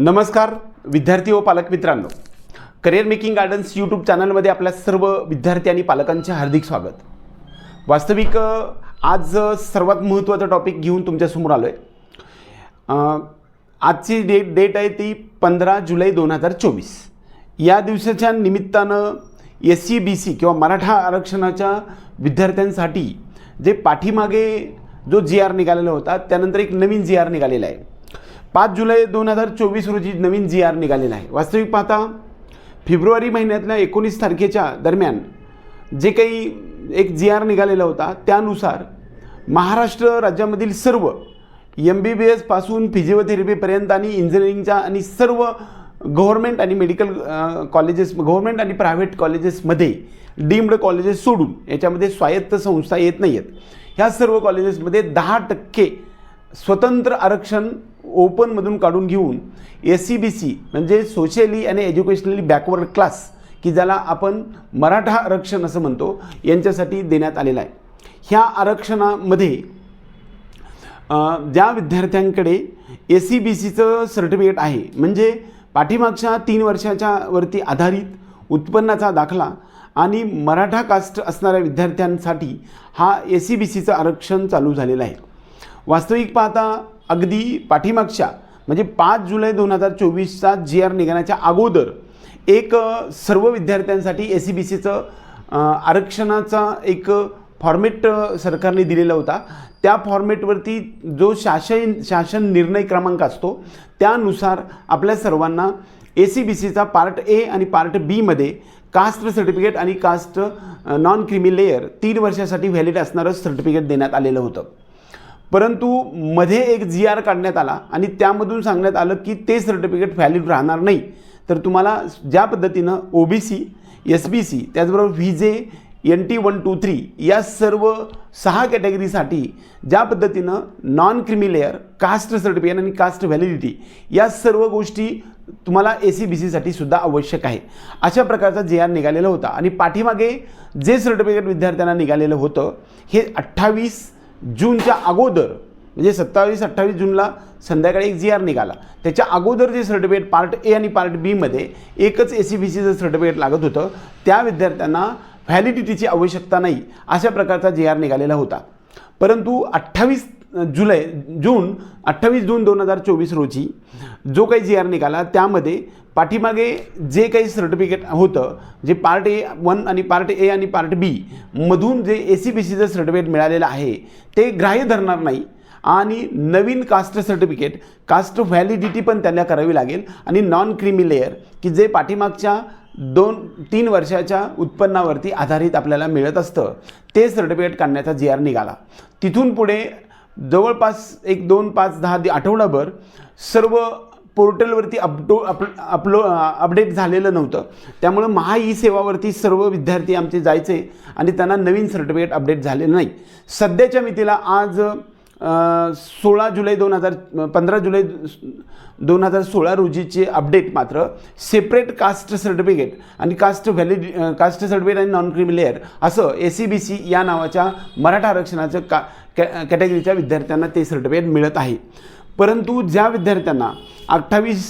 नमस्कार विद्यार्थी व पालक मित्रांनो. करिअर मेकिंग गार्डन्स यूट्यूब चॅनलमध्ये आपल्या सर्व विद्यार्थी आणि पालकांचे हार्दिक स्वागत. वास्तविक आज सर्वात महत्त्वाचा टॉपिक घेऊन तुमच्यासमोर आलो आहे आजची डेट डेट आहे ती पंधरा जुलै दोन हजार चोवीस. या दिवसाच्या निमित्तानं एस सी बी सी किंवा मराठा आरक्षणाच्या विद्यार्थ्यांसाठी जे पाठीमागे जो जी आर निघालेला होता त्यानंतर एक नवीन जी आर निघालेला आहे. पाच जुलै दोन हजार चोवीस रोजी नवीन जी आर निघालेला आहे. वास्तविक पाहता फेब्रुवारी महिन्यातल्या एकोणीस तारखेच्या दरम्यान जे काही एक जी आर निघालेला होता त्यानुसार महाराष्ट्र राज्यामधील सर्व एम बी बी एसपासून फिजिओथेरपीपर्यंत आणि इंजिनिअरिंगच्या आणि सर्व गव्हर्मेंट आणि मेडिकल कॉलेजेस गव्हर्मेंट आणि प्रायव्हेट कॉलेजेसमध्ये डीम्ड कॉलेजेस सोडून याच्यामध्ये स्वायत्त संस्था येत नाही आहेत ह्या सर्व कॉलेजेसमध्ये दहा टक्के स्वतंत्र आरक्षण ओपनमधून काढून घेऊन एस सी बी सी म्हणजे सोशली आणि एज्युकेशनली बॅकवर्ड क्लास की ज्याला आपण मराठा आरक्षण असं म्हणतो यांच्यासाठी देण्यात आलेलं आहे. ह्या आरक्षणामध्ये ज्या विद्यार्थ्यांकडे ए सी बी सीचं सर्टिफिकेट आहे म्हणजे पाठीमागच्या तीन वर्षाच्या वरती आधारित उत्पन्नाचा दाखला आणि मराठा कास्ट असणाऱ्या विद्यार्थ्यांसाठी हा ए सी बी सीचं आरक्षण चालू झालेलं आहे. वास्तविक पाहता अगदी पाठीमागच्या म्हणजे पाच जुलै दोन हजार चोवीसचा जी आर निघण्याच्या अगोदर एक सर्व विद्यार्थ्यांसाठी ए सी बी सीचं आरक्षणाचा एक फॉर्मेट सरकारने दिलेला होता. त्या फॉर्मेटवरती जो शासन शासन निर्णय क्रमांक असतो त्यानुसार आपल्या सर्वांना ए सी बी सीचा पार्ट ए आणि पार्ट बीमध्ये कास्ट सर्टिफिकेट आणि कास्ट नॉन क्रिमी लेयर तीन वर्षासाठी व्हॅलिड असणारं सर्टिफिकेट देण्यात आलेलं होतं. परंतु मध्ये एक जी आर काढण्यात आला आणि त्यामधून सांगण्यात आलं की ते सर्टिफिकेट व्हॅलिड राहणार नाही. तर तुम्हाला ज्या पद्धतीनं O B C S B C त्याचबरोबर V J N T one two three या सर्व सहा कॅटेगरीसाठी ज्या पद्धतीनं non creamy layer caste certificate आणि कास्ट व्हॅलिडिटी या सर्व गोष्टी तुम्हाला ए सी बी सीसाठी सुद्धा आवश्यक आहे. अशा प्रकारचा जे आर निघालेला होता आणि पाठीमागे जे सर्टिफिकेट विद्यार्थ्यांना निघालेलं होतं हे अठ्ठावीस जूनच्या अगोदर म्हणजे सत्तावीस अठ्ठावीस जूनला संध्याकाळी एक जी आर निघाला. त्याच्या अगोदर जे सर्टिफिकेट पार्ट ए आणि पार्ट बीमध्ये एकच ए सी बी सीचं सर्टिफिकेट लागत होतं त्या विद्यार्थ्यांना व्हॅलिडिटीची आवश्यकता नाही अशा प्रकारचा जी आर निघालेला होता. परंतु अठ्ठावीस जुलै जून अठ्ठावीस जून दोन हजार चोवीस रोजी जो काही जी आर निघाला त्यामध्ये पाठीमागे जे काही सर्टिफिकेट होतं जे पार्ट ए वन आणि पार्ट ए आणि पार्ट बी मधून जे ए सी बी सीचं सर्टिफिकेट मिळालेलं आहे ते ग्राह्य धरणार नाही. आणि नवीन कास्ट सर्टिफिकेट कास्ट व्हॅलिडिटी पण त्यांना करावी लागेल. आणि नॉन क्रिमी लेअर की जे पाठीमागच्या दोन तीन वर्षाच्या उत्पन्नावरती आधारित आपल्याला मिळत असतं ते सर्टिफिकेट काढण्याचा जी आर निघाला. तिथून पुढे जवळपास एक दोन पाच दहा दि- आठवडाभर सर्व पोर्टलवरती अपडो अप अपलो अपडेट झालेलं नव्हतं. त्यामुळं महा ई सेवावरती सर्व विद्यार्थी आमचे जायचे आणि त्यांना नवीन सर्टिफिकेट अपडेट झालेलं नाही. सध्याच्या मितीला आज सोळा जुलै दोन हजार पंधरा जुलै दोन हजार सोळा रोजीचे अपडेट मात्र सेपरेट कास्ट सर्टिफिकेट आणि कास्ट व्हॅलिड कास्ट सर्टिफिकेट आणि नॉन क्रिमिलेअर असं ए सी बी सी या नावाच्या मराठा आरक्षणाचं का कॅ कॅटेगरीच्या विद्यार्थ्यांना ते सर्टिफिकेट मिळत आहे. परंतु ज्या विद्यार्थ्यांना अठ्ठावीस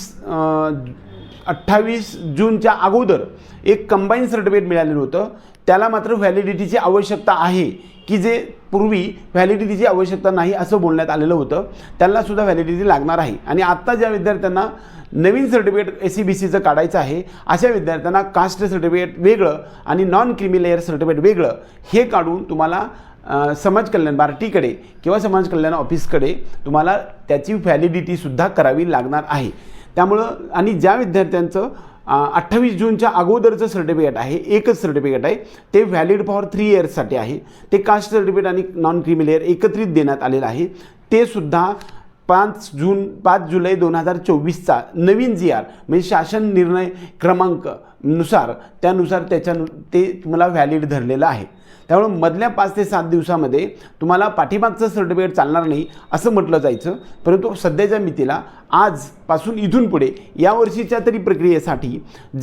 अठ्ठावीस जूनच्या अगोदर एक कंबाईन सर्टिफिकेट मिळालेलं होतं त्याला मात्र व्हॅलिडिटीची आवश्यकता आहे की जे पूर्वी व्हॅलिडिटीची आवश्यकता नाही असं बोलण्यात आलेलं होतं त्यांनासुद्धा व्हॅलिडिटी लागणार आहे. आणि आत्ता ज्या विद्यार्थ्यांना नवीन सर्टिफिकेट ए सी बी सीचं काढायचं आहे अशा विद्यार्थ्यांना कास्ट सर्टिफिकेट वेगळं आणि नॉन क्रिमी लेअर सर्टिफिकेट वेगळं हे काढून तुम्हाला समाज कल्याण बार्टीकडे किंवा समाज कल्याण ऑफिसकडे तुम्हाला त्याची व्हॅलिडिटीसुद्धा करावी लागणार आहे. त्यामुळं आणि ज्या विद्यार्थ्यांचं अठ्ठावीस जूनच्या अगोदरचं सर्टिफिकेट आहे एकच सर्टिफिकेट आहे ते व्हॅलिड फॉर थ्री इयर्ससाठी आहे. ते कास्ट सर्टिफिकेट आणि नॉन क्रिमिलेअर एकत्रित देण्यात आलेलं आहे. ते सुद्धा पाच जून पाच जुलै दोन हजार चोवीसचा नवीन जी आर म्हणजे शासन निर्णय क्रमांकनुसार त्यानुसार त्याच्या ते तुम्हाला व्हॅलिड धरलेलं आहे. त्यामुळे मधल्या पाच ते सात दिवसामध्ये तुम्हाला पाठीमागचं सर्टिफिकेट चालणार नाही असं म्हटलं जायचं. परंतु सध्याच्या मितीला आजपासून इथून पुढे यावर्षीच्या तरी प्रक्रियेसाठी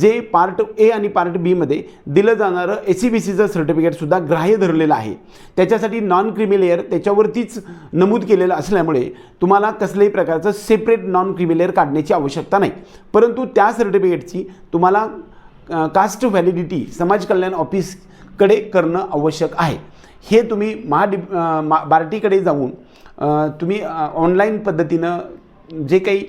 जे पार्ट ए आणि पार्ट बीमध्ये दिलं जाणारं ए सी बी सीचं सर्टिफिकेटसुद्धा ग्राह्य धरलेलं आहे. त्याच्यासाठी नॉन क्रिमिलेअर त्याच्यावरतीच नमूद केलेलं असल्यामुळे तुम्हाला कसल्याही प्रकारचं सेपरेट नॉन क्रिमिलेअर काढण्याची आवश्यकता नाही. परंतु त्या सर्टिफिकेटची तुम्हाला कास्ट व्हॅलिडिटी समाज कल्याण ऑफिस कडे करणं आवश्यक आहे. हे तुम्ही महाडि मा बार्टीकडे जाऊन तुम्ही ऑनलाईन पद्धतीनं जे काही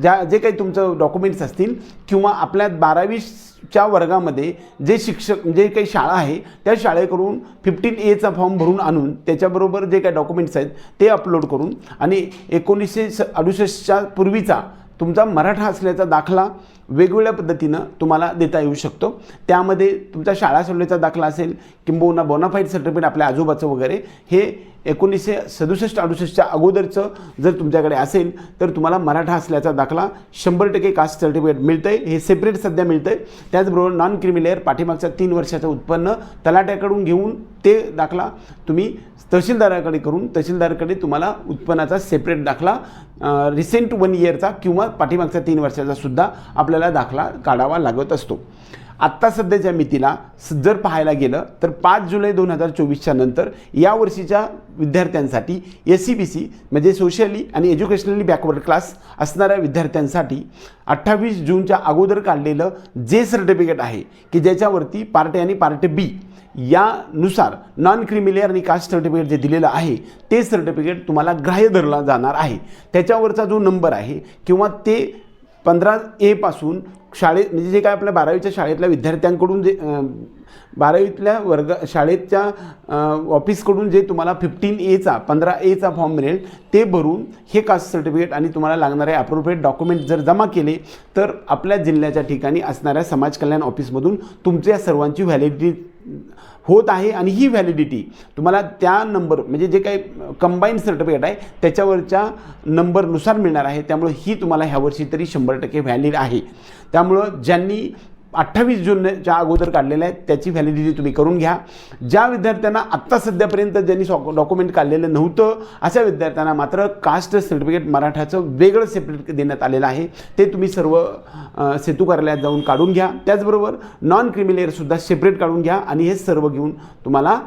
ज्या जे काही तुमचं डॉक्युमेंट्स असतील किंवा आपल्या बारावीच्या वर्गामध्ये जे शिक्षक जे काही शाळा आहे त्या शाळेकडून फिफ्टीन एचा फॉर्म भरून आणून त्याच्याबरोबर जे काही डॉक्युमेंट्स आहेत ते अपलोड करून आणि एकोणीसशे स अडुसष्टच्या पूर्वीचा तुमचा मराठा असल्याचा दाखला वेगवेगळ्या पद्धतीनं तुम्हाला देता येऊ शकतो. त्यामध्ये तुमचा शाळा सोडण्याचा दाखला असेल किंबहुना बोनाफाईड सर्टिफिकेट आपल्या आजोबाचं वगैरे हे एकोणीसशे सदुसष्ट अडुसष्टच्या अगोदरचं जर तुमच्याकडे असेल तर तुम्हाला मराठा असल्याचा दाखला शंभर टक्के कास्ट सर्टिफिकेट मिळतं आहे हे सेपरेट सध्या मिळतं आहे त्याचबरोबर नॉन क्रिमिलेअर पाठीमागच्या तीन वर्षाचं उत्पन्न तलाट्याकडून घेऊन ते दाखला तुम्ही तहसीलदाराकडे करून तहसीलदाराकडे तुम्हाला उत्पन्नाचा सेपरेट दाखला रिसेंट वन इयरचा किंवा पाठीमागच्या तीन वर्षाचा सुद्धा आपल्याला दाखला काढावा लागत असतो. आत्ता सध्याच्या मितीला जर पाहायला गेलं तर पाच जुलै दोन हजार चोवीसच्या नंतर या वर्षीच्या विद्यार्थ्यांसाठी एस सी बी सी म्हणजे सोशली आणि एज्युकेशनली बॅकवर्ड क्लास असणाऱ्या विद्यार्थ्यांसाठी अठ्ठावीस जूनच्या अगोदर काढलेलं जे सर्टिफिकेट आहे की ज्याच्यावरती पार्ट ए आणि पार्ट बी यानुसार नॉन क्रिमिलेअर आणि कास्ट सर्टिफिकेट जे दिलेलं आहे ते सर्टिफिकेट तुम्हाला ग्राह्य धरला जाणार आहे. त्याच्यावरचा जो नंबर आहे किंवा ते पंधरा एपासून शाळेत म्हणजे जे काय आपल्या बारावीच्या शाळेतल्या विद्यार्थ्यांकडून जे बारावीतल्या वर्ग शाळेच्या ऑफिसकडून जे तुम्हाला फिफ्टीन एचा पंधरा एचा फॉर्म मिळेल ते भरून हे कास्ट सर्टिफिकेट आणि तुम्हाला लागणारे अप्रोप्रिएट डॉक्युमेंट जर जमा केले तर आपल्या जिल्ह्याच्या ठिकाणी असणाऱ्या समाज कल्याण ऑफिसमधून तुमच्या सर्वांची व्हॅलिडिटी होत आहे आणि ही व्हॅलिडिटी तुम्हाला त्या नंबर म्हणजे जे काही कंबाईन सर्टिफिकेट आहे त्याच्यावरच्या नंबरनुसार मिळणार आहे. त्यामुळे ही तुम्हाला ह्यावर्षी तरी शंभर टक्के व्हॅलिड आहे. त्यामुळं ज्यांनी अठ्ठावीस जूनच्या अगोदर काढलेल्या आहेत त्याची व्हॅलिडिटी तुम्ही करून घ्या. ज्या विद्यार्थ्यांना आत्ता सध्यापर्यंत ज्यांनी डॉक्युमेंट काढलेलं नव्हतं अशा विद्यार्थ्यांना मात्र कास्ट सर्टिफिकेट मराठाचं वेगळं सेपरेट देण्यात आलेलं आहे. ते तुम्ही सर्व सेतू कार्यालयात जाऊन काढून घ्या. त्याचबरोबर नॉन क्रिमिलेअरसुद्धा सेपरेट काढून घ्या आणि हे सर्व घेऊन तुम्हाला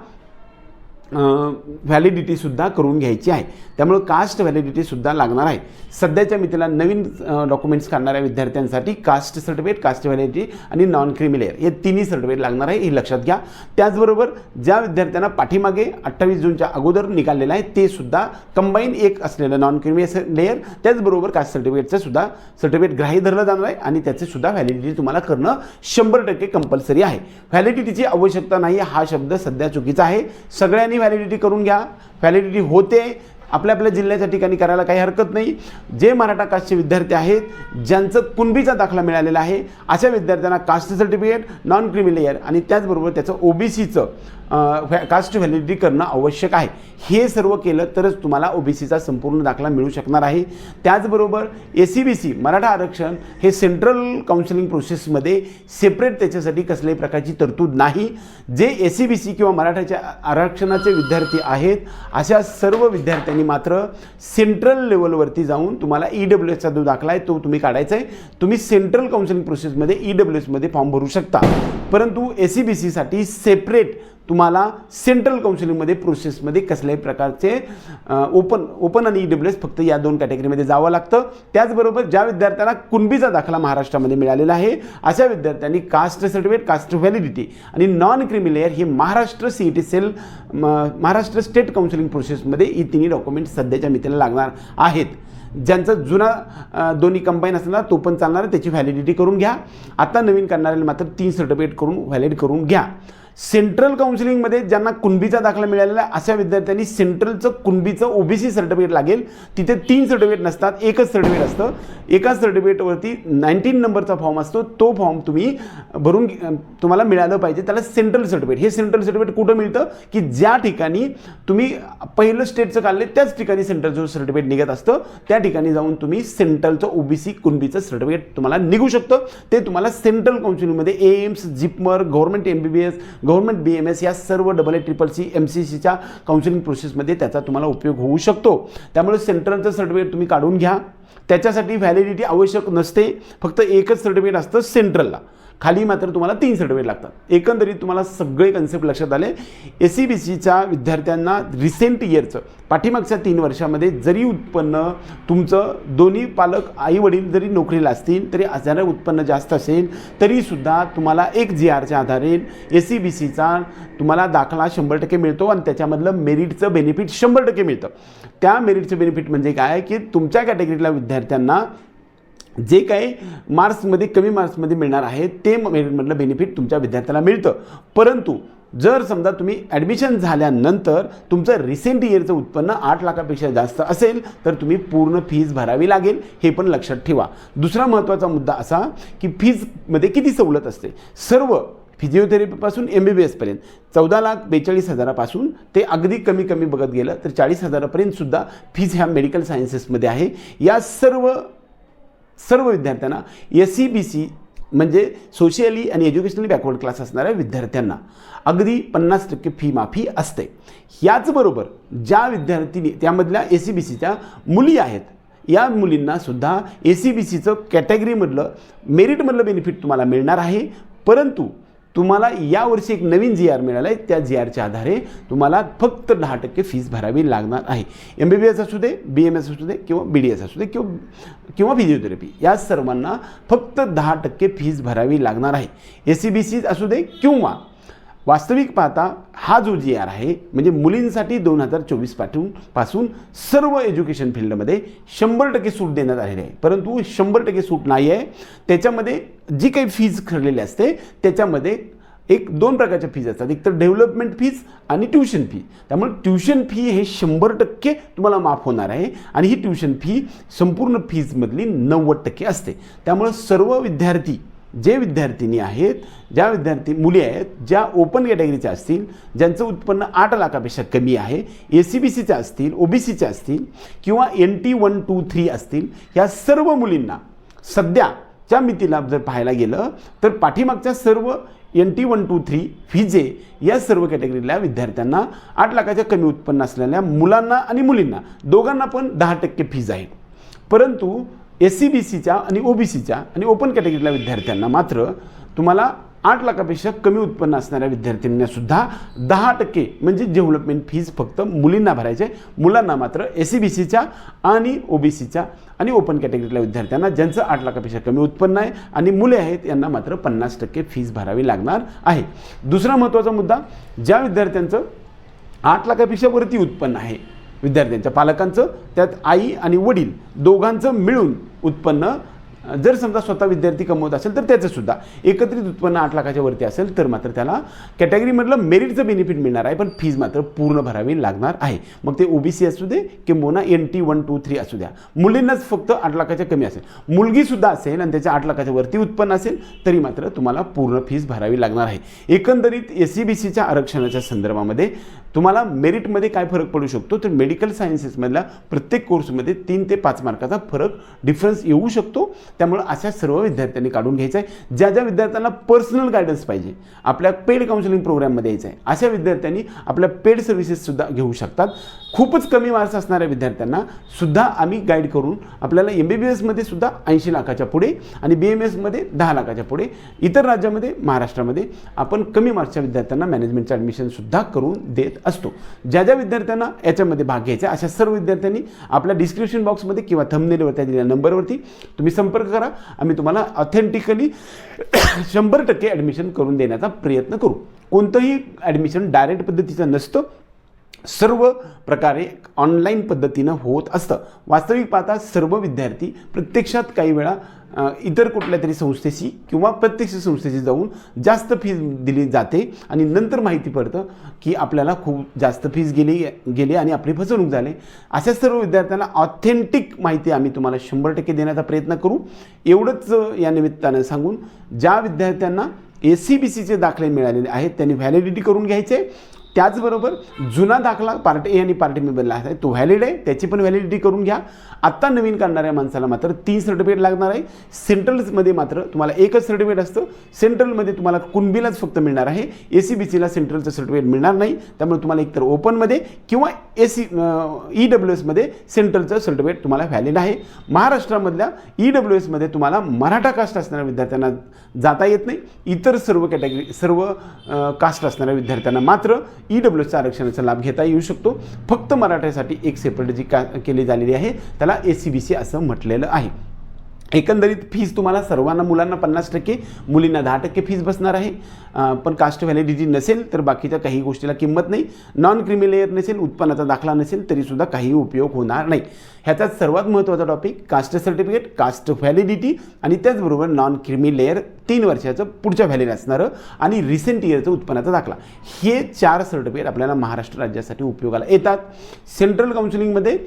व्हॅलिडिटीसुद्धा करून घ्यायची आहे. त्यामुळं कास्ट व्हॅलिडिटीसुद्धा लागणार आहे. सध्याच्या मितीला नवीन डॉक्युमेंट्स काढणाऱ्या विद्यार्थ्यांसाठी कास्ट सर्टिफिकेट कास्ट व्हॅलिडिटी आणि नॉन क्रिमिलेअर हे तिन्ही सर्टिफिकेट लागणार आहे हे लक्षात घ्या. त्याचबरोबर ज्या विद्यार्थ्यांना पाठीमागे अठ्ठावीस जूनच्या अगोदर निकाललेलं आहे ते सुद्धा कंबाईन एक असलेलं नॉन क्रिमिलेअर लेअर त्याचबरोबर कास्ट सर्टिफिकेटचं सुद्धा सर्टिफिकेट ग्राह्य धरलं जाणार आहे आणि त्याचे सुद्धा व्हॅलिडिटी तुम्हाला करणं शंभर टक्के कंपल्सरी आहे. व्हॅलिडिटीची आवश्यकता नाही हा शब्द सध्या चुकीचा आहे. सगळ्यांनी व्हॅलिडिटी करून घ्या. व्हॅलिडिटी होते. आपल्या आपल्या जिल्ह्याच्या ठिकाणी करायला काही हरकत नाही. जे मराठा कास्टचे विद्यार्थी आहेत ज्यांचं कुणबीचा दाखला मिळालेला आहे अशा विद्यार्थ्यांना कास्ट सर्टिफिकेट नॉन क्रिमिलेयर आणि त्याचबरोबर त्याचं ओ बी सीचं कास्ट व्हॅलिडिटी करणं आवश्यक आहे. हे सर्व केलं तरच तुम्हाला ओ बी सीचा संपूर्ण दाखला मिळू शकणार आहे. त्याचबरोबर A C B C Maratha आरक्षण हे सेंट्रल काउन्सिलिंग प्रोसेसमध्ये सेपरेट त्याच्यासाठी कसल्याही प्रकारची तरतूद नाही. जे ए सी बी सी किंवा मराठाच्या आरक्षणाचे विद्यार्थी आहेत अशा सर्व विद्यार्थ्यांनी मात्र सेंट्रल लेवलवरती जाऊन तुम्हाला ई डब्ल्यू एसचा जो दाखला आहे तो तुम्ही काढायचा आहे. तुम्ही सेंट्रल काउन्सिलिंग प्रोसेसमध्ये ई डब्ल्यू एसमध्ये फॉर्म भरू शकता. परंतु ए सी बी सीसाठी सेपरेट तुम्हाला सेंट्रल काउन्सिलिंगमध्ये प्रोसेसमध्ये कसल्याही प्रकारचे ओपन ओपन आणि ई डब्ल्यू एस फक्त या दोन कॅटेगरीमध्ये जावं लागतं. त्याचबरोबर ज्या विद्यार्थ्यांना कुणबीचा दाखला महाराष्ट्रामध्ये मिळालेला आहे अशा विद्यार्थ्यांनी कास्ट सर्टिफिकेट कास्ट व्हॅलिडिटी आणि नॉन क्रिमिलेअर हे Maharashtra C E T cell Maharashtra state counselling प्रोसेसमध्ये ही तिन्ही डॉक्युमेंट्स सध्याच्या मितीला लागणार आहेत. ज्यांचा जुना दोन्ही कंबाईन असणार तो पण चालणार त्याची व्हॅलिडिटी करून घ्या. आता नवीन करणाऱ्याला मात्र तीन सर्टिफिकेट करून व्हॅलिड करून घ्या. सेंट्रल काउन्सिलिंगमध्ये ज्यांना कुणबीचा दाखला मिळालेला आहे अशा विद्यार्थ्यांनी सेंट्रलचं कुणबीचं ओबीसी सर्टिफिकेट लागेल. तिथे तीन सर्टिफिकेट नसतात एकच सर्टिफिकेट असतं. एकाच सर्टिफिकेटवरती नाईन्टीन नंबरचा फॉर्म असतो तो फॉर्म तुम्ही भरून तुम्हाला मिळालं पाहिजे त्याला सेंट्रल सर्टिफिकेट. हे सेंट्रल सर्टिफिकेट कुठं मिळतं? की ज्या ठिकाणी तुम्ही पहिलं स्टेटचं काढले त्याच ठिकाणी सेंट्रलचं सर्टिफिकेट निघत असतं. त्या ठिकाणी जाऊन तुम्ही सेंट्रलचं ओबीसी कुणबीचं सर्टिफिकेट तुम्हाला निघू शकतं. ते तुम्हाला central काउन्सिलिंगमध्ये AIIMS JIPMER government M B B S government B M S या सर्व double A triple C M C सीच्या काउन्सिलिंग प्रोसेसमध्ये त्याचा तुम्हाला उपयोग होऊ शकतो. त्यामुळे सेंट्रलचं सर्टिफिकेट तुम्ही काढून घ्या. त्याच्यासाठी व्हॅलिडिटी आवश्यक नसते. फक्त एकच सर्टिफिकेट असतं सेंट्रलला खाली मात्र तुम्हाला तीन सर्टिफिकेट लागतात. एकंदरीत तुम्हाला सगळे कन्सेप्ट लक्षात आले. एस सी बी सीच्या विद्यार्थ्यांना रिसेंट इयरचं पाठीमागच्या तीन वर्षामध्ये जरी उत्पन्न तुमचं दोन्ही पालक आईवडील जरी नोकरीला असतील तरी जरा उत्पन्न जास्त असेल तरीसुद्धा तुम्हाला एक जी आरच्या आधारे एस सी बी सीचा तुम्हाला दाखला शंभर टक्के मिळतो आणि त्याच्यामधलं मेरिटचं बेनिफिट शंभर टक्के मिळतं. त्या मेरिटचं बेनिफिट म्हणजे काय? की तुमच्या कॅटेगरीला विद्यार्थ्यांना जे काही मार्क्समध्ये कमी मार्क्समध्ये मिळणार आहे ते मेरिटमधलं बेनिफिट तुमच्या विद्यार्थ्याला मिळतं. परंतु जर समजा तुम्ही ॲडमिशन झाल्यानंतर तुमचं रिसेंट इयरचं उत्पन्न आठ लाखापेक्षा जास्त असेल तर तुम्ही पूर्ण फीज भरावी लागेल हे पण लक्षात ठेवा. दुसरा महत्त्वाचा मुद्दा असा की फीजमध्ये किती सवलत असते? सर्व फिजिओथेरपीपासून एम बी बी एसपर्यंत चौदा लाख बेचाळीस हजारापासून ते अगदी कमी कमी बघत गेलं तर चाळीस हजारापर्यंतसुद्धा फीज ह्या मेडिकल सायन्सेसमध्ये आहे. या सर्व सर्व विद्यार्थ्यांना एस सी बी सी म्हणजे सोशियली आणि एज्युकेशनली बॅकवर्ड क्लास असणाऱ्या विद्यार्थ्यांना अगदी पन्नास टक्के फी माफी असते. याचबरोबर ज्या विद्यार्थिनी त्यामधल्या ए सी बी सीच्या मुली आहेत या मुलींना सुद्धा ए सी बी सीचं कॅटेगरीमधलं मेरिटमधलं बेनिफिट तुम्हाला मिळणार आहे. परंतु तुम्हाला यावर्षी एक नवीन जी आर मिळाला आहे त्या जी आरच्या आधारे तुम्हाला फक्त दहा टक्के फीस भरावी लागणार आहे. एम बी बी एस असू दे बी एम एस असू दे किंवा बी डी एस असू दे किंवा किंवा फिजिओथेरपी या सर्वांना फक्त दहा टक्के फीस भरावी लागणार आहे. ए सी बी सी असू दे किंवा वास्तविक पाहता हा जो जी आर आहे म्हणजे मुलींसाठी दोन हजार चोवीस पाठवून पासून सर्व एज्युकेशन फील्डमध्ये शंभर टक्के सूट देण्यात आलेली आहे. परंतु शंभर टक्के सूट नाही आहे त्याच्यामध्ये जी काही फीज ठरलेली असते त्याच्यामध्ये एक दोन प्रकारच्या फीज असतात. एक तर डेव्हलपमेंट फीज आणि ट्युशन फी त्यामुळे ट्युशन फी हे शंभर टक्के तुम्हाला माफ होणार आहे. आणि ही ट्युशन फी संपूर्ण फीजमधली नव्वद टक्के असते. त्यामुळं सर्व विद्यार्थी जे विद्यार्थिनी आहेत ज्या विद्यार्थी मुली आहेत ज्या ओपन कॅटेगरीच्या असतील ज्यांचं उत्पन्न आठ लाखापेक्षा कमी आहे ए सी बी सीच्या असतील ओ बी सीच्या असतील किंवा N T one two three असतील ह्या सर्व मुलींना सध्याच्या मितीला जर पाहायला गेलं तर पाठीमागच्या सर्व N T one two three fees या सर्व कॅटेगरीतल्या विद्यार्थ्यांना आठ लाखाच्या कमी उत्पन्न असलेल्या मुलांना आणि मुलींना दोघांना पण दहा टक्के फीज आहेत. परंतु एस सी बी सीच्या आणि ओ बी सीच्या आणि ओपन कॅटेगरीतल्या विद्यार्थ्यांना मात्र तुम्हाला आठ लाखापेक्षा कमी उत्पन्न असणाऱ्या विद्यार्थ्यांना सुद्धा दहा टक्के म्हणजे डेव्हलपमेंट फीज फक्त मुलींना भरायचे मुलांना मात्र एस सी बी सीच्या आणि ओ बी सीच्या आणि ओपन कॅटेगरीतल्या विद्यार्थ्यांना ज्यांचं आठ लाखापेक्षा कमी उत्पन्न आहे आणि मुले आहेत यांना मात्र पन्नास टक्के फीज भरावी लागणार आहे. दुसरा महत्त्वाचा मुद्दा ज्या विद्यार्थ्यांचं आठ लाखापेक्षा वरती उत्पन्न आहे विद्यार्थ्यांच्या पालकांचं त्यात आई आणि वडील दोघांचं मिळून उत्पन्न जर समजा स्वतः विद्यार्थी कमवत असेल तर त्याचं सुद्धा. एकत्रित उत्पन्न आठ लाखाच्या वरती असेल तर मात्र त्याला कॅटेगरीमधलं मेरिटचं बेनिफिट मिळणार आहे पण फीज मात्र पूर्ण भरावी लागणार आहे. मग ते ओबीसी असू दे किंबहुना N T one two three असू द्या. मुलींनाच फक्त आठ लाखाच्या कमी असेल. मुलगीसुद्धा असेल आणि त्याच्या आठ लाखाच्या वरती उत्पन्न असेल तरी मात्र तुम्हाला पूर्ण फीज भरावी लागणार आहे. एकंदरीत एस सी बी सीच्या आरक्षणाच्या संदर्भामध्ये तुम्हाला मेरिटमध्ये काय फरक पडू शकतो? तर मेडिकल सायन्सेसमधल्या प्रत्येक कोर्समध्ये तीन ते पाच मार्काचा फरक डिफरन्स येऊ शकतो. त्यामुळे अशा सर्व विद्यार्थ्यांनी काढून घ्यायचं आहे ज्या ज्या विद्यार्थ्यांना पर्सनल गायडन्स पाहिजे आपल्या पेड काउन्सिलिंग प्रोग्राममध्ये यायचं आहे अशा विद्यार्थ्यांनी आपल्या पेड सर्व्हिसेससुद्धा घेऊ शकतात. खूपच कमी मार्क्स असणाऱ्या विद्यार्थ्यांना सुद्धा आम्ही गाईड करून आपल्याला एम बी बी एसमध्ये सुद्धा ऐंशी लाखाच्या पुढे आणि बी एम एसमध्ये दहा लाखाच्या पुढे इतर राज्यामध्ये महाराष्ट्रामध्ये आपण कमी मार्क्सच्या विद्यार्थ्यांना मॅनेजमेंटचं ॲडमिशनसुद्धा करून देत असतो. ज्या ज्या विद्यार्थ्यांना याच्यामध्ये भाग घ्यायचा अशा सर्व विद्यार्थ्यांनी आपल्या डिस्क्रिप्शन बॉक्समध्ये किंवा थंबनेलवर त्या दिलेल्या नंबरवरती तुम्ही संपर्क करा. आम्ही तुम्हाला ऑथेंटिकली शंभर टक्के ॲडमिशन करून देण्याचा प्रयत्न करू. कोणतंही ॲडमिशन डायरेक्ट पद्धतीचं नसतं सर्व प्रकारे ऑनलाईन पद्धतीनं होत असतं. वास्तविक पाहता सर्व विद्यार्थी प्रत्यक्षात काही वेळा इतर कुठल्या तरी संस्थेशी किंवा प्रत्यक्ष संस्थेशी जाऊन जास्त फीज दिली जाते आणि नंतर माहिती पडतं की आपल्याला खूप जास्त फीज गेली गेली आणि आपली फसवणूक झाली. अशा सर्व विद्यार्थ्यांना ऑथेंटिक माहिती आम्ही तुम्हाला शंभर टक्के देण्याचा प्रयत्न करू. एवढंच या निमित्तानं सांगून ज्या विद्यार्थ्यांना ए सी बी सीचे दाखले मिळालेले आहेत त्यांनी व्हॅलिडिटी करून घ्यायचे. त्याचबरोबर जुना दाखला पार्ट ए आणि पार्ट बनला आहे. तो व्हॅलिड आहे. त्याची पण व्हॅलिडिटी करून घ्या. आत्ता नवीन काढणाऱ्या माणसाला मात्र तीन सर्टिफिकेट लागणार आहे. सेंट्रलमध्ये मात्र तुम्हाला एकच सर्टिफिकेट असतं. सेंट्रलमध्ये तुम्हाला कुणबीलाच फक्त मिळणार आहे. ए सी बी सीला सेंट्रलचं सर्टिफिकेट मिळणार नाही. त्यामुळे तुम्हाला एकतर ओपनमध्ये किंवा ए सी ई डब्ल्यू एसमध्ये सेंट्रलचं सर्टिफिकेट तुम्हाला व्हॅलिड आहे. महाराष्ट्रामधल्या ई डब्ल्यू एसमध्ये तुम्हाला मराठा कास्ट असणाऱ्या विद्यार्थ्यांना जाता येत नाही. इतर सर्व कॅटेगरी सर्व कास्ट असणाऱ्या विद्यार्थ्यांना मात्र ई डब्ल्यू आरक्षणाचा लाभ घेता येऊ शकतो. फक्त मराठ्यासाठी एक सेपरेट जी का केली झालेली आहे त्याला ए सी बी सी असं म्हटलेलं आहे. एकंदरीत फीज तुम्हाला सर्वांना मुलांना पन्नास टक्के मुलींना दहा टक्के फीज बसणार आहे. पण कास्ट व्हॅलिडिटी नसेल तर बाकीच्या काही गोष्टीला किंमत नाही. नॉन क्रिमिलेअर नसेल उत्पन्नाचा दाखला नसेल तरीसुद्धा काही उपयोग होणार नाही. ह्याचा सर्वात महत्त्वाचा topic caste certificate caste validity आणि त्याचबरोबर नॉन क्रिमी लेअर तीन वर्षाचं पुढच्या व्हॅलिड असणारं आणि रिसेंट इयरचं उत्पन्नाचा दाखला. हे चार सर्टिफिकेट आपल्याला महाराष्ट्र राज्यासाठी उपयोगाला येतात. सेंट्रल काउन्सिलिंगमध्ये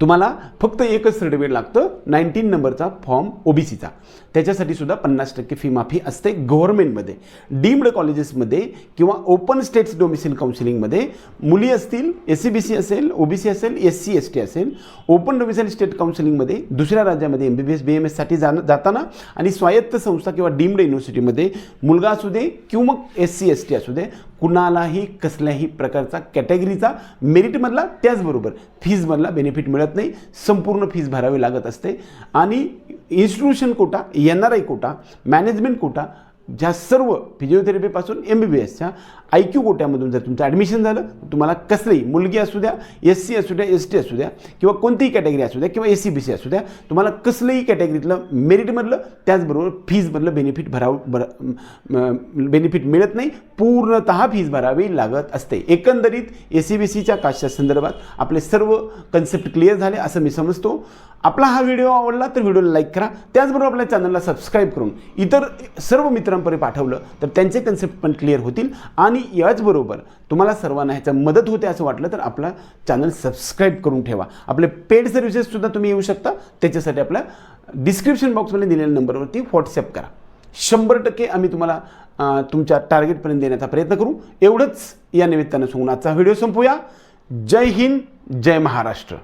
तुम्हाला फक्त एकच सर्टिफिकेट लागतं. नाईन्टीन नंबरचा फॉर्म ओबीसीचा. त्याच्यासाठी सुद्धा पन्नास टक्के फी माफी असते गव्हर्नमेंटमध्ये डीम्ड कॉलेजेसमध्ये किंवा ओपन स्टेट्स डोमिसिल काउन्सिलिंगमध्ये मुली असतील एस सी बी सी असेल ओबीसी असेल एस सी एस टी असेल ओपन डोमिसिल स्टेट काउन्सिलिंगमध्ये दुसऱ्या राज्यामध्ये M B B S B M एससाठी जाणं जाताना आणि स्वायत्त संस्था किंवा डीम्ड युनिव्हर्सिटीमध्ये मुलगा असू दे किंवा एस सी एस टी असू दे कुणालाही कसल्याही प्रकारचा कॅटेगरीचा मेरिटमधला त्याचबरोबर फीजमधला बेनिफिट मिळत नाही. संपूर्ण फीज भरावी लागत असते. आणि institution quota N R I quota management quota ज्या सर्व फिजिओथेरपीपासून एम बी बी एसच्या आय क्यू कोट्यामधून जर तुमचं ॲडमिशन झालं तुम्हाला कसली मुलगी असू द्या एस सी असू द्या एस टी असू द्या किंवा कोणतीही कॅटेगरी असू द्या किंवा ए सी बी सी असू द्या तुम्हाला कसलंही कॅटेगरीतलं मेरिटमधलं त्याचबरोबर फीजमधलं बेनिफिट भराव भर बेनिफिट मिळत नाही. पूर्णतः फीज भरावी लागत असते. एकंदरीत ए सी बी सीच्या कास्टच्या संदर्भात आपले सर्व कन्सेप्ट क्लिअर झाले असं मी समजतो. आपला हा व्हिडिओ आवडला तर व्हिडिओला लाईक करा. त्याचबरोबर आपल्या चॅनलला सबस्क्राईब करून इतर सर्व मित्रांपर्यंत पाठवलं तर त्यांचे कन्सेप्ट पण क्लिअर होतील. आणि याचबरोबर तुम्हाला सर्वांना ह्याच्या मदत होते असं वाटलं तर आपला चॅनल सबस्क्राईब करून ठेवा. आपले पेड सर्व्हिसेससुद्धा तुम्ही येऊ शकता. त्याच्यासाठी आपल्या डिस्क्रिप्शन बॉक्समध्ये दिलेल्या नंबरवरती व्हॉट्सअप करा. शंभर टक्के आम्ही तुम्हाला तुमच्या टार्गेटपर्यंत देण्याचा प्रयत्न करू. एवढंच या निमित्तानं सांगून आजचा व्हिडिओ संपूया. जय हिंद जय महाराष्ट्र.